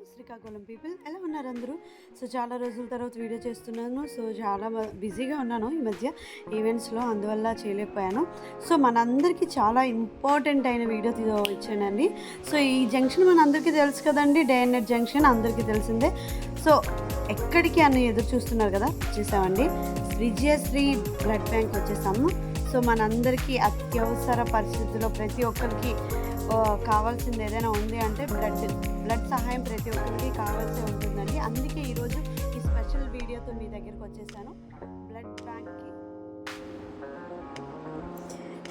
Srikakulam people ఎలా ఉన్నారు అందరూ? సో చాలా రోజుల తర్వాత వీడియో చేస్తున్నాను. సో చాలా బిజీగా ఉన్నాను ఈ మధ్య. ఈవెంట్స్లో అందువల్ల చేయలేకపోయాను. సో మనందరికీ చాలా ఇంపార్టెంట్ అయిన వీడియో వచ్చానండి సో ఈ జంక్షన్ మనందరికీ తెలుసు కదండి. డే అండ్ నైట్ జంక్షన్ అందరికీ తెలిసిందే. సో ఎక్కడికి అని ఎదురు చూస్తున్నారు కదా? వచ్చేసామండి విజయశ్రీ బ్లడ్ బ్యాంక్ వచ్చేసాము. సో మనందరికీ అత్యవసర పరిస్థితుల్లో ప్రతి ఒక్కరికి కావాల్సింది ఏదైనా ఉంది అంటే బ్లడ్ బ్లడ్ సహాయం ప్రతి ఒక్కరికి కావాల్సి ఉంటుందండి. అందుకే ఈరోజు ఈ స్పెషల్ వీడియోతో మీ దగ్గరికి వచ్చేసాను. బ్లడ్ బ్యాంక్కి.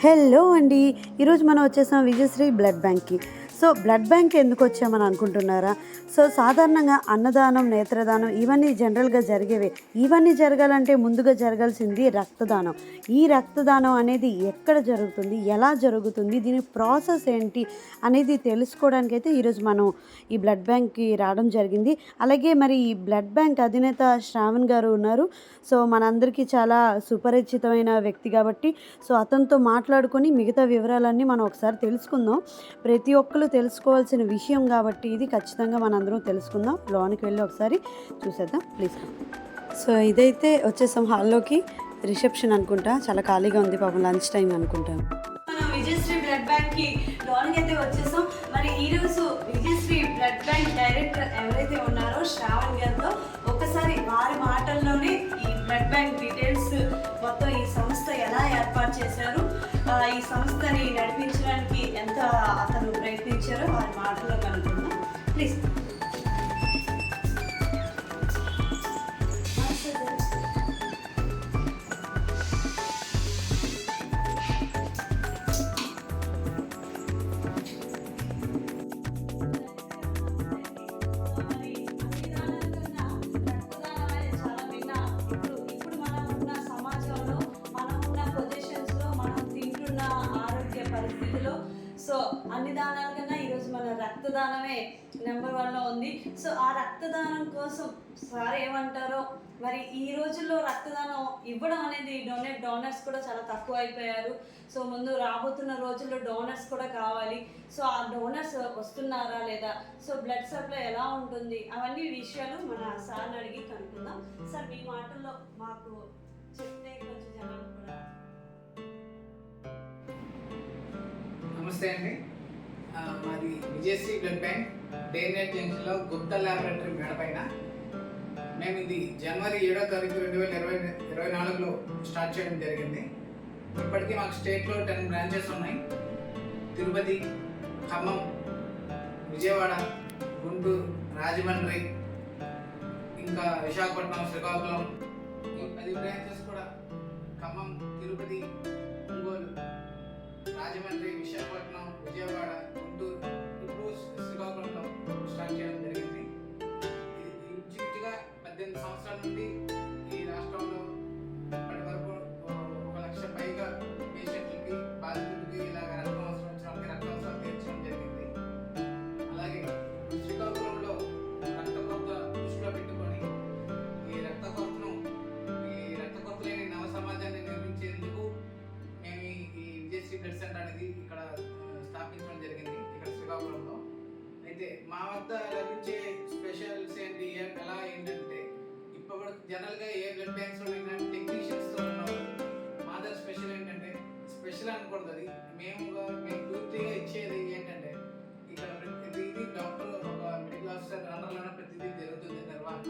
హలో అండి. ఈరోజు మనం వచ్చేసాం విజయశ్రీ బ్లడ్ బ్యాంక్కి. సో బ్లడ్ బ్యాంక్ ఎందుకు వచ్చామని అనుకుంటున్నారా? సో సాధారణంగా అన్నదానం నేత్రదానం ఇవన్నీ జనరల్గా జరిగేవే. ఇవన్నీ జరగాలంటే ముందుగా జరగాల్సింది రక్తదానం. ఈ రక్తదానం అనేది ఎక్కడ జరుగుతుంది? ఎలా జరుగుతుంది? దీని ప్రాసెస్ ఏంటి? అనేది తెలుసుకోవడానికి అయితే ఈరోజు మనం ఈ బ్లడ్ బ్యాంక్కి రావడం జరిగింది. అలాగే మరి ఈ బ్లడ్ బ్యాంక్ అధినేత శ్రావణ్ గారు ఉన్నారు. సో మనందరికీ చాలా సుపరిచితమైన వ్యక్తి కాబట్టి సో అతనితో మాట్లాడుకొని మిగతా వివరాలన్నీ మనం ఒకసారి తెలుసుకుందాం. ప్రతి ఒక్కరు తెలుసుకోవాల్సిన విషయం కాబట్టి ఇది ఖచ్చితంగా మనందరం తెలుసుకుందాం. లోనికి వెళ్ళి ఒకసారి చూసేద్దాం. ప్లీజ్. సో ఇదైతే వచ్చేసాం హాల్లోకి. రిసెప్షన్ అనుకుంటా. చాలా ఖాళీగా ఉంది పాపం లంచ్ టైం అనుకుంటాను మనం విజయశ్రీ బ్లడ్ బ్యాంక్కి లోనికి అయితే వచ్చేసాం. మరి ఈ రోజు విజయశ్రీ బ్లడ్ బ్యాంక్ డైరెక్టర్ ఎవరైతే ఉన్నారో శ్రావణ్ గారితో ఒకసారి వారి మాటల్లోనే ఈ బ్లడ్ బ్యాంక్ డీటెయిల్స్ మొత్తం ఈ సంస్థ ఎలా ఏర్పాటు చేశారు ఈ సంస్థని నడిపించడానికి ఎంత అతను ప్రయత్నించారో వారి మాటల్లో కనుక్కుందాం. ప్లీజ్. నెంబర్ వన్లో ఉంది. సో ఆ రక్తదానం కోసం సార్ ఏమంటారో మరి ఈ రోజుల్లో రక్తదానం ఇవ్వడం అనేది డొనేట్ డోనర్స్ కూడా చాలా తక్కువ అయిపోయారు. సో ముందు రాబోతున్న రోజుల్లో డోనర్స్ కూడా కావాలి. సో ఆ డోనర్స్ వస్తున్నారా లేదా? సో బ్లడ్ సప్లై ఎలా ఉంటుంది? అవన్నీ విషయాలు మన సార్ని అడిగి కనుక్కుందాం. సార్ మీ మాటల్లో మాకు చెప్తే కొంచెం జనాలు కూడా నమస్తే అండి. మాది Vijayashri blood bank. Day night జంక్షన్లో గుప్తా ల్యాబొరేటరీ మేడ పైన మేము ఇది జనవరి ఏడో తారీఖు రెండు వేల ఇరవై ఇరవై నాలుగులో స్టార్ట్ చేయడం జరిగింది. ఇప్పటికీ మాకు స్టేట్లో టెన్ బ్రాంచెస్ ఉన్నాయి. తిరుపతి ఖమ్మం విజయవాడ గుంటూరు రాజమండ్రి ఇంకా విశాఖపట్నం శ్రీకాకుళం ఈ పది బ్రాంచెస్ కూడా ఖమ్మం తిరుపతి ఒంగోలు రాజమండ్రి విశాఖపట్నం విజయవాడ గుంటూరు శ్రీకాకుళంలో స్టార్ట్ చేయడం జరిగింది. ఇది ఇంచుమించుగా పద్దెనిమిది సంవత్సరాల నుండి ఈ రాష్ట్రంలో అయితే మా వద్ద లభించే స్పెషల్స్ ఏంటి ఎలా ఏంటంటే ఇప్పుడు జనరల్గా ఏ బ్లడ్ బ్యాంక్స్ టెక్నీషియన్స్తో మా దగ్గర స్పెషల్ ఏంటంటే స్పెషల్ అనకూడదు అది. మేము మేము పూర్తిగా ఇచ్చేది ఏంటంటే ఇక్కడ ప్రతిదీ ఇది డాక్టర్ ఒక మెడికల్ ఆఫీసర్ రన్నర్లోనే ప్రతిదీ జరుగుతుంది నిర్వహణ.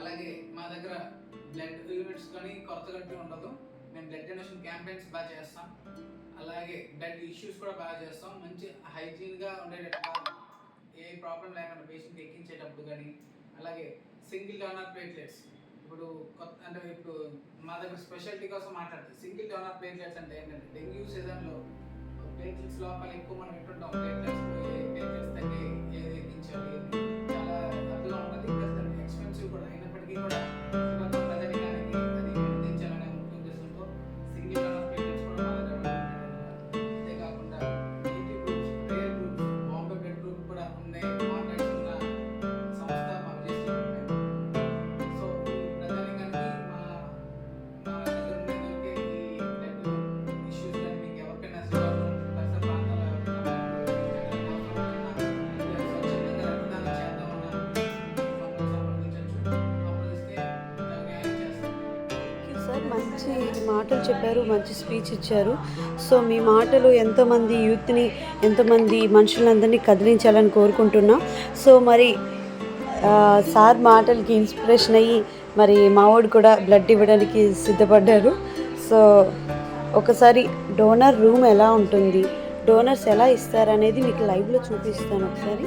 అలాగే మా దగ్గర బ్లడ్ యూనిట్స్ కానీ కొరత గట్టి ఉండదు. మేము బ్లడ్ డొనేషన్ క్యాంపెయిన్స్ బాగా చేస్తాం. అలాగే బ్లడ్ ఇష్యూస్ కూడా బాగా చేస్తాం. మంచి హైజీన్గా ఉండేటట్టుగా ఏ ప్రాబ్లం లేకుండా పేషెంట్ ఎక్కించేటప్పుడు కానీ అలాగే సింగిల్ డోనర్ ప్లేట్లెట్స్ ఇప్పుడు కొత్త అంటే ఇప్పుడు మా దగ్గర స్పెషాలిటీ కోసం మాట్లాడుతుంది. సింగిల్ డోనర్ ప్లేట్లెట్స్ అంటే ఏంటంటే డెంగ్యూ సీజన్లో ప్లేట్లెట్స్ లోపల ఎక్కువ మనం వింటుంటాం ప్లేట్లెట్స్ ప్లేట్లెట్స్ తగ్గి ఏది ఎక్కించాలి మాటలు చెప్పారు మంచి స్పీచ్ ఇచ్చారు. సో మీ మాటలు ఎంతోమంది యూత్ని ఎంతోమంది మనుషులందరినీ కదిలించాలని కోరుకుంటున్నాం. సో మరి సార్ మాటలకి ఇన్స్పిరేషన్ అయ్యి మరి మావాడు కూడా బ్లడ్ ఇవ్వడానికి సిద్ధపడ్డారు. సో ఒకసారి డోనర్ రూమ్ ఎలా ఉంటుంది డోనర్స్ ఎలా ఇస్తారనేది మీకు లైవ్లో చూపిస్తాను ఒకసారి.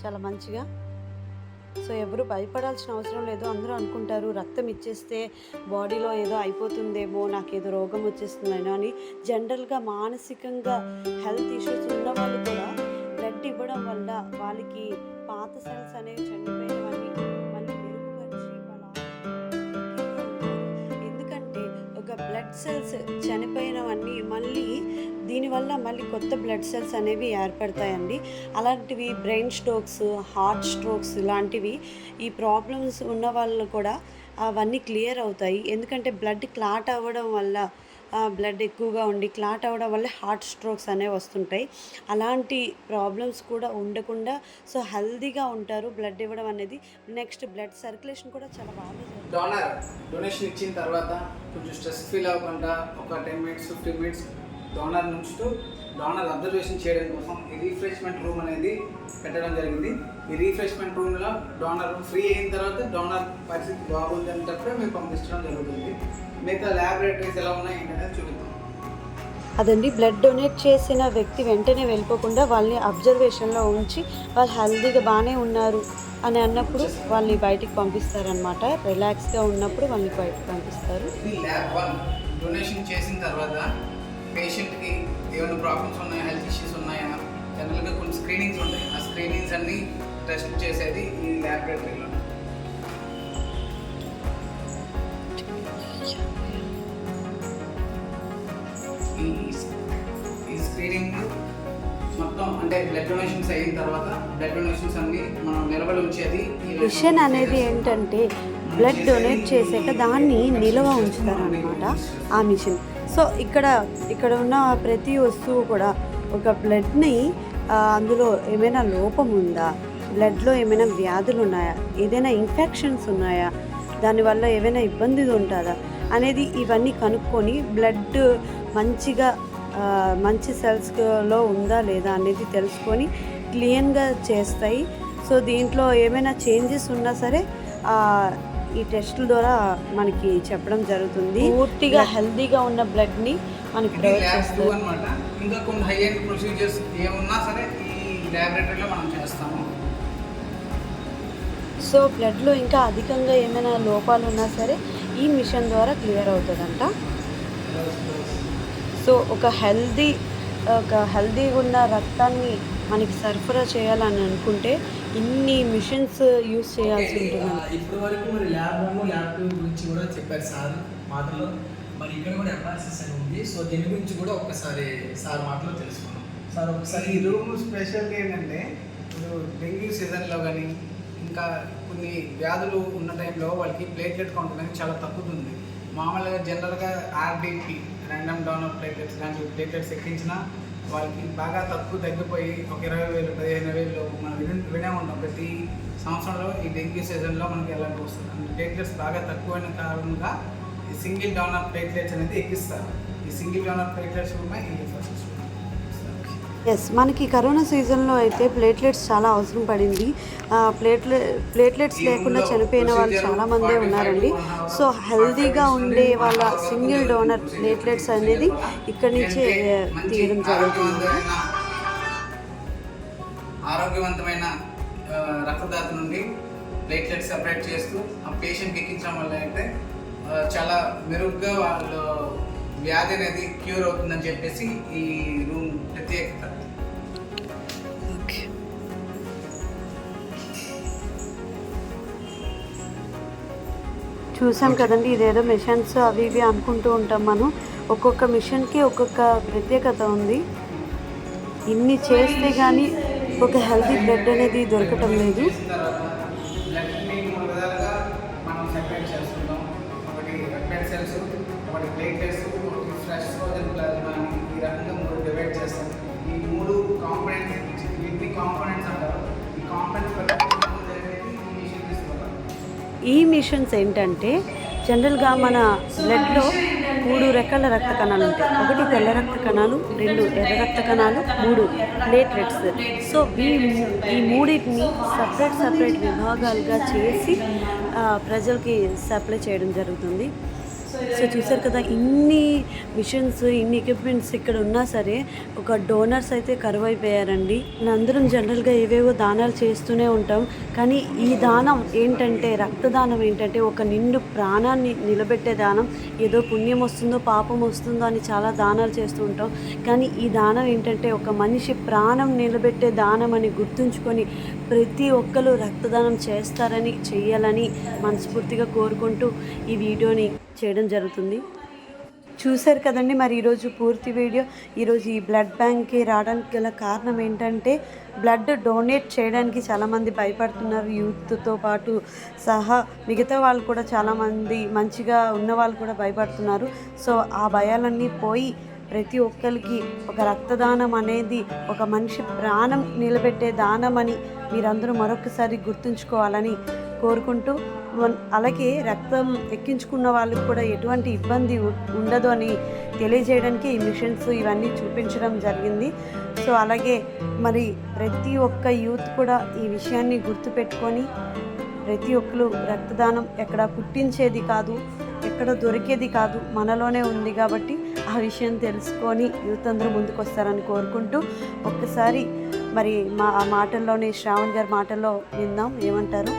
చాలా మంచిగా. సో ఎవరు భయపడాల్సిన అవసరం లేదు. అందరూ అనుకుంటారు రక్తం ఇచ్చేస్తే బాడీలో ఏదో అయిపోతుందేమో నాకు ఏదో రోగం వచ్చేస్తుందేమో అని. జనరల్గా మానసికంగా హెల్త్ ఇష్యూస్ ఉన్న వాళ్ళు కూడా బ్లడ్ ఇవ్వడం వల్ల వాళ్ళకి పాత సెల్స్ అనేవి చనిపోయినవన్నీ మళ్ళీ మెరుగుపరిచి వాళ్ళ ఎందుకంటే ఒక బ్లడ్ సెల్స్ చనిపోయినవన్నీ మళ్ళీ దీనివల్ల మళ్ళీ కొత్త బ్లడ్ సెల్స్ అనేవి ఏర్పడతాయండి. అలాంటివి బ్రెయిన్ స్ట్రోక్స్ హార్ట్ స్ట్రోక్స్ ఇలాంటివి ఈ ప్రాబ్లమ్స్ ఉన్న వాళ్ళు కూడా అవన్నీ క్లియర్ అవుతాయి. ఎందుకంటే బ్లడ్ క్లాట్ అవ్వడం వల్ల బ్లడ్ ఎక్కువగా ఉండి క్లాట్ అవ్వడం వల్ల హార్ట్ స్ట్రోక్స్ అనేవి వస్తుంటాయి. అలాంటి ప్రాబ్లమ్స్ కూడా ఉండకుండా సో హెల్దీగా ఉంటారు బ్లడ్ ఇవ్వడం అనేది. నెక్స్ట్ బ్లడ్ సర్క్యులేషన్ కూడా చాలా బాగా డోనర్ డొనేషన్ ఇచ్చిన తర్వాత కొంచెం స్ట్రెస్ ఫీల్ అవ్వకుండా ఒక ten minutes fifteen minutes donor ఉంచుతూ డోనర్ అబ్జర్వేషన్ చేయడం కోసం ఈ రీఫ్రెష్మెంట్ రూమ్ అనేది పెట్టడం జరిగింది. ఈ రీఫ్రెష్మెంట్ రూమ్లో డోనర్ ఫ్రీ అయిన తర్వాత డోనర్ పరిస్థితి బాగుంది అనేటప్పుడే మేము పంపించడం జరుగుతుంది. మిగతా ల్యాబొరేటరీస్ ఎలా ఉన్నాయి ఏంటనేది చూపిద్దాం. అదండి బ్లడ్ డొనేట్ చేసిన వ్యక్తి వెంటనే వెళ్ళిపోకుండా వాళ్ళని అబ్జర్వేషన్లో ఉంచి వాళ్ళు హెల్తీగా బాగానే ఉన్నారు అని అన్నప్పుడు వాళ్ళని బయటికి పంపిస్తారనమాట రిలాక్స్గా ఉన్నప్పుడు వాళ్ళని బయటికి పంపిస్తారు. డొనేషన్ చేసిన తర్వాత పేషెంట్కి ఏమైనా ప్రాబ్లమ్స్ ఉన్నాయా? హెల్త్ ఇష్యూస్ ఉన్నాయా? జనరల్గా కొన్ని స్క్రీనింగ్స్ ఉంటాయి. ఆ స్క్రీనింగ్స్ అన్ని టెస్ట్ చేసేది ఈ ల్యాబొరేటరీలో ఈ స్క్రీనింగ్ మొత్తం అంటే బ్లడ్ డొనేషన్స్ అయిన తర్వాత బ్లడ్ డొనేషన్స్ అన్ని మనం నిలబడి ఉంచేది మిషన్ అనేది ఏంటంటే బ్లడ్ డొనేట్ చేసాక దాన్ని నిల్వ ఉంచుతారనమాట ఆ మిషన్ సో ఇక్కడ ఇక్కడ ఉన్న ప్రతి వస్తువు కూడా ఒక బ్లడ్ని అందులో ఏమైనా లోపం ఉందా? బ్లడ్లో ఏమైనా వ్యాధులు ఉన్నాయా? ఏదైనా ఇన్ఫెక్షన్స్ ఉన్నాయా? దానివల్ల ఏమైనా ఇబ్బంది ఉంటుందా? అనేది ఇవన్నీ కనుక్కొని బ్లడ్ మంచిగా మంచి సెల్స్లో ఉందా లేదా అనేది తెలుసుకొని క్లీన్గా చేస్తాయి. సో దీంట్లో ఏమైనా చేంజెస్ ఉన్నా సరే ఈ టెస్టుల ద్వారా మనకి చెప్పడం జరుగుతుంది. పూర్తిగా హెల్తీగా ఉన్న బ్లడ్ని మనకి ప్రొవైడ్ చేస్తారు అనమాట ఇంకా కొన్ని హై ఎండ్ ప్రొసీజర్స్ ఏమున్నా సరే ఈ ల్యాబొరేటరీలో మనం చేస్తాము. సో బ్లడ్లో ఇంకా అధికంగా ఏమైనా లోపాలు ఉన్నా సరే ఈ మిషన్ ద్వారా క్లియర్ అవుతుందంట. సో ఒక హెల్దీ ఒక హెల్దీగా ఉన్న రక్తాన్ని మనకి సరఫరా చేయాలని అనుకుంటే ఇన్ని మిషన్స్ యూస్ చేయాల్సి ఉంటుంది ఇప్పటి వరకు మరి ల్యాబ్ ల్యాబ్ టూ గురించి కూడా చెప్పారు సార్ మాటలో మరి ఇక్కడ కూడా ఎంఆర్సిస్ అని ఉంది. సో దీని గురించి కూడా ఒక్కసారి సార్ మాటలో తెలుసుకున్నాం సార్ ఒకసారి ఈ రూమ్ స్పెషాలిటీ ఏంటంటే ఇప్పుడు డెంగ్యూ సీజన్లో కానీ ఇంకా కొన్ని వ్యాధులు ఉన్న టైంలో వాళ్ళకి ప్లేట్లెట్ కౌంట్ అనేది చాలా తగ్గుతుంది. మామూలుగా జనరల్గా ఆర్డిపి ర్యాండమ్ డౌన్ ప్లేట్లెట్స్ లాంటి ప్లేట్లెట్స్ ఎక్కించినా వాళ్ళకి బాగా తక్కువ తగ్గిపోయి ఒక ఇరవై వేలు పదిహేను వేలు మనం విని వినే ఉంటాం. ప్రతి సంవత్సరంలో ఈ డెంగ్యూ సీజన్లో మనకి ఎలాంటి వస్తుంది? అంటే ప్లేట్లెట్స్ బాగా తక్కువైన కారణంగా ఈ సింగిల్ డౌన్ ఆఫ్ ప్లేట్లెట్స్ అనేది ఎక్కిస్తారు. ఈ సింగిల్ డౌనర్ ప్లేట్లెట్స్ కూడా ఈ ఫస్ట్ ఎస్ మనకి కరోనా సీజన్లో అయితే ప్లేట్లెట్స్ చాలా అవసరం పడింది. ప్లేట్లె ప్లేట్లెట్స్ లేకుండా చనిపోయిన వాళ్ళు చాలా మందే ఉన్నారండి. సో హెల్దీగా ఉండే వాళ్ళ సింగిల్ డోనర్ ప్లేట్లెట్స్ అనేది ఇక్కడి నుంచే తీయడం జరుగుతుంది. ఆరోగ్యవంతమైన రక్తదాత నుండి ప్లేట్లెట్ సెపరేట్ చేస్తూ ఆ పేషెంట్కి ఎక్కించడం వల్ల అయితే చాలా మెరుగ్గా వాళ్ళు వ్యాధి అనేది క్యూర్ అవుతుందని చెప్పేసి ఈ రూమ్ ప్రత్యేకత. చూసాం కదండి ఇదేదో మిషన్స్ అవి ఇవి అనుకుంటూ ఉంటాం మనం. ఒక్కొక్క మిషన్కి ఒక్కొక్క ప్రత్యేకత ఉంది. ఇన్ని చేస్తే కానీ ఒక హెల్తీ బ్లడ్ అనేది దొరకటం లేదు. మనం సెపరేట్ ఒకటి సెల్స్ ఒకటి ప్లాస్మా ఈ రకంగా మూడు డివైడ్ చేస్తాం ఈ మూడు అంటారు ఈ ఈ మిషన్స్ ఏంటంటే జనరల్గా మన బ్లడ్లో మూడు రకాల రక్త కణాలు ఉంటాయి. ఒకటి తెల్ల రక్త కణాలు రెండు ఎర్ర రక్త కణాలు మూడు ప్లేట్లెట్స్ సో ఈ ఈ మూడింటిని సపరేట్ సపరేట్ విభాగాలుగా చేసి ప్రజలకి సప్లై చేయడం జరుగుతుంది. సో చూసారు కదా ఇన్ని మిషన్స్ ఇన్ని ఎక్విప్మెంట్స్ ఇక్కడ ఉన్నా సరే ఒక డోనర్స్ అయితే కరువు అయిపోయారండి అందరం జనరల్గా ఏవేవో దానాలు చేస్తూనే ఉంటాం. కానీ ఈ దానం ఏంటంటే రక్తదానం ఏంటంటే ఒక నిండు ప్రాణాన్ని నిలబెట్టే దానం. ఏదో పుణ్యం వస్తుందో పాపం వస్తుందో అని చాలా దానాలు చేస్తూ ఉంటాం. కానీ ఈ దానం ఏంటంటే ఒక మనిషి ప్రాణం నిలబెట్టే దానం అని గుర్తుంచుకొని ప్రతి ఒక్కరు రక్తదానం చేస్తారని చేయాలని మనస్ఫూర్తిగా కోరుకుంటూ ఈ వీడియోని చేయడం జరుగుతుంది. చూశారు కదండి మరి ఈరోజు పూర్తి వీడియో. ఈరోజు ఈ బ్లడ్ బ్యాంక్కి రావడానికి గల కారణం ఏంటంటే బ్లడ్ డొనేట్ చేయడానికి చాలామంది భయపడుతున్నారు. యూత్తో పాటు సహా మిగతా వాళ్ళు కూడా చాలామంది మంచిగా ఉన్న వాళ్ళు కూడా భయపడుతున్నారు. సో ఆ భయాలన్నీ పోయి ప్రతి ఒక్కరికి ఒక రక్తదానం అనేది ఒక మనిషి ప్రాణం నిలబెట్టే దానం అని మీరందరూ మరొకసారి గుర్తుంచుకోవాలని కోరుకుంటూ అలాగే రక్తం ఎక్కించుకున్న వాళ్ళకి కూడా ఎటువంటి ఇబ్బంది ఉండదు అని తెలియజేయడానికి ఈ మిషన్స్ ఇవన్నీ చూపించడం జరిగింది. సో అలాగే మరి ప్రతి ఒక్క యూత్ కూడా ఈ విషయాన్ని గుర్తుపెట్టుకొని ప్రతి ఒక్కరు రక్తదానం ఎక్కడ పుట్టించేది కాదు ఎక్కడ దొరికేది కాదు మనలోనే ఉంది కాబట్టి ఆ విషయం తెలుసుకొని యూత్ అందరూ ముందుకు వస్తారని కోరుకుంటూ ఒక్కసారి మరి మా ఆ మాటల్లోనే శ్రావణ్ గారి మాటల్లో విందాం ఏమంటారు?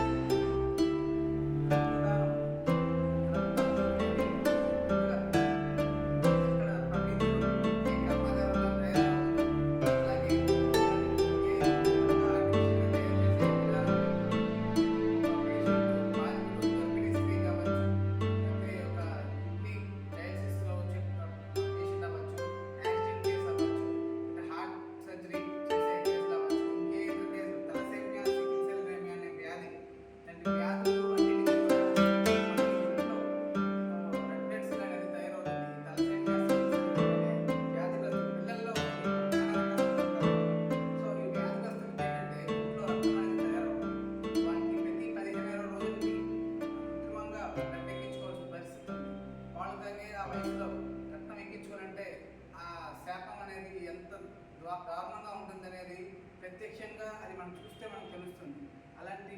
దారుణంగా ఉంటుందనేది ప్రత్యక్షంగా అది మనం చూస్తే మనకు తెలుస్తుంది. అలాంటి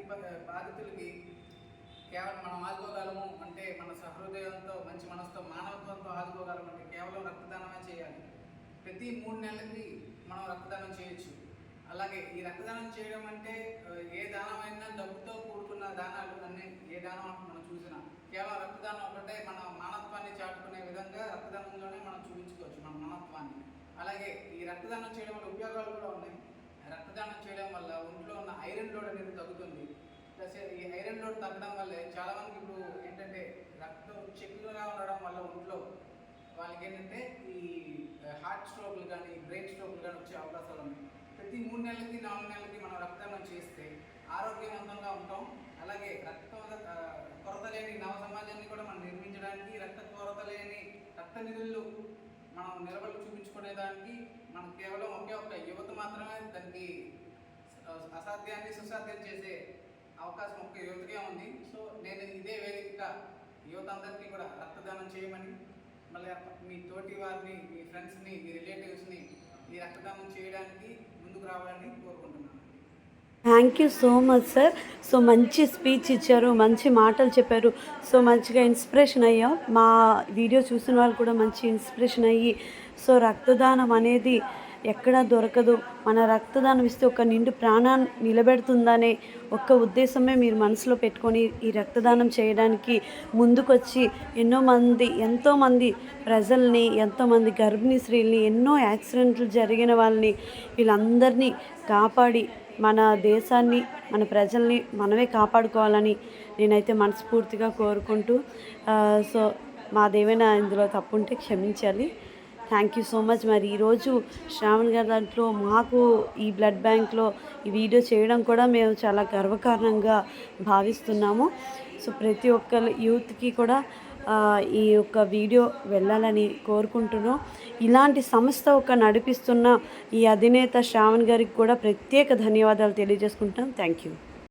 బాధితులకి కేవలం మనం ఆదుకోగలము అంటే మన సహృదయంతో మంచి మనసుతో మానవత్వంతో ఆదుకోగలము అంటే కేవలం రక్తదానమే చేయాలి. ప్రతి మూడు నెలలకి మనం రక్తదానం చేయొచ్చు. అలాగే ఈ రక్తదానం చేయడం అంటే ఏ ఏ దానమైనా డబ్బుతో కూడుకున్న దానాలు అన్నీ ఏ దానం మనం చూసినా. కేవలం రక్తదానం ఒకటే మన మానవత్వాన్ని చాటు విధంగా రక్తదానంలోనే మనం చూపించుకోవచ్చు మన మానవత్వాన్ని అలాగే ఈ రక్తదానం చేయడం వల్ల ఉపయోగాలు కూడా ఉన్నాయి. రక్తదానం చేయడం వల్ల ఒంట్లో ఉన్న ఐరన్ లోడ్ అనేది తగ్గుతుంది. ప్లస్ ఈ ఐరన్ లోడ్ తగ్గడం వల్ల చాలా మందికి ఇప్పుడు ఏంటంటే రక్తం చెక్కుగా ఉండడం వల్ల ఒంట్లో వాళ్ళకి ఏంటంటే ఈ హార్ట్ స్ట్రోక్లు కానీ బ్రెయిన్ స్ట్రోక్లు కానీ వచ్చే అవకాశాలు ఉన్నాయి. ప్రతి మూడు నెలలకి నాలుగు నెలలకి మనం రక్తదానం చేస్తే ఆరోగ్యవంతంగా ఉంటాం. అలాగే రక్తం కొరత లేని నవ సమాజాన్ని కూడా మనం నిర్మించడానికి రక్త కొరత లేని రక్త నిధులు మనం నిలబడి చూపించుకునేదానికి మనం కేవలం ఒకే ఒక్క యువత మాత్రమే దానికి అసాధ్యాన్ని సుసాధ్యం చేసే అవకాశం ఒక్క యువతకే ఉంది. సో నేను ఇదే వేదికగా యువత అందరికీ కూడా రక్తదానం చేయమని మళ్ళీ మీ తోటి వారిని మీ ఫ్రెండ్స్ని మీ రిలేటివ్స్ని ఈ రక్తదానం చేయడానికి ముందుకు రావాలని కోరుకుంటున్నాను. Thank you so much sir. So మంచి స్పీచ్ ఇచ్చారు మంచి మాటలు చెప్పారు. సో మంచిగా ఇన్స్పిరేషన్ అయ్యాం. మా వీడియో చూసిన వాళ్ళు కూడా మంచి ఇన్స్పిరేషన్ అయ్యి సో రక్తదానం అనేది ఎక్కడా దొరకదు. మన రక్తదానం ఇస్తే ఒక నిండు ప్రాణాన్ని నిలబెడుతుందనే ఒక్క ఉద్దేశమే మీరు మనసులో పెట్టుకొని ఈ రక్తదానం చేయడానికి ముందుకొచ్చి ఎన్నో మంది ఎంతోమంది ప్రజల్ని ఎంతోమంది గర్భిణీ స్త్రీల్ని ఎన్నో యాక్సిడెంట్లు జరిగిన వాళ్ళని వీళ్ళందరినీ కాపాడి మన దేశాన్ని మన ప్రజల్ని మనమే కాపాడుకోవాలని నేనైతే మనస్ఫూర్తిగా కోరుకుంటూ సో మాదేమైనా ఇందులో తప్పుంటే క్షమించాలి. థ్యాంక్ యూ సో మచ్ మరి ఈరోజు శ్రావణ్ గారి దాంట్లో మాకు ఈ బ్లడ్ బ్యాంక్లో ఈ వీడియో చేయడం కూడా మేము చాలా గర్వకారణంగా భావిస్తున్నాము. సో ప్రతి ఒక్కరు యూత్కి కూడా ఈ యొక్క వీడియో వెళ్ళాలని కోరుకుంటున్నాం. ఇలాంటి సంస్థ ఒక నడిపిస్తున్న ఈ అధినేత శ్రావణ్ గారికి కూడా ప్రత్యేక ధన్యవాదాలు తెలియజేసుకుంటాం థ్యాంక్ యూ